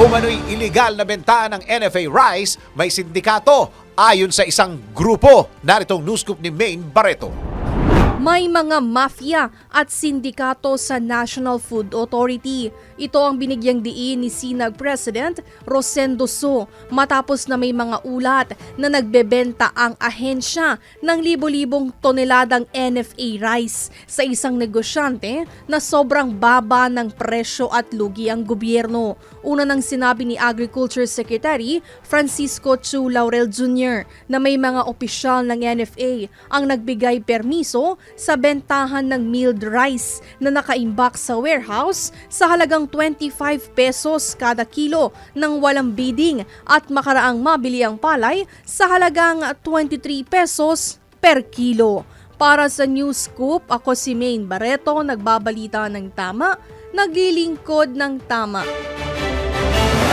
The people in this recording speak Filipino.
Umano'y iligal na benta ng NFA rice, may sindikato ayon sa isang grupo. Naritong news scoop ni Maine Barreto. May mga mafia at sindikato sa National Food Authority. Ito ang binigyang diin ni Sinag President Rosendo So matapos na may mga ulat na nagbebenta ang ahensya ng libo-libong toneladang NFA rice sa isang negosyante na sobrang baba ng presyo at lugi ang gobyerno. Una nang sinabi ni Agriculture Secretary Francisco Chu Laurel Jr. na may mga opisyal ng NFA ang nagbigay permiso sa bentahan ng milled rice na nakaimbak sa warehouse sa halagang 25 pesos kada kilo nang walang bidding at makaraang mabili ang palay sa halagang 23 pesos per kilo. Para sa News Scoop, ako si Maine Barreto, nagbabalita ng tama, naglilingkod ng tama.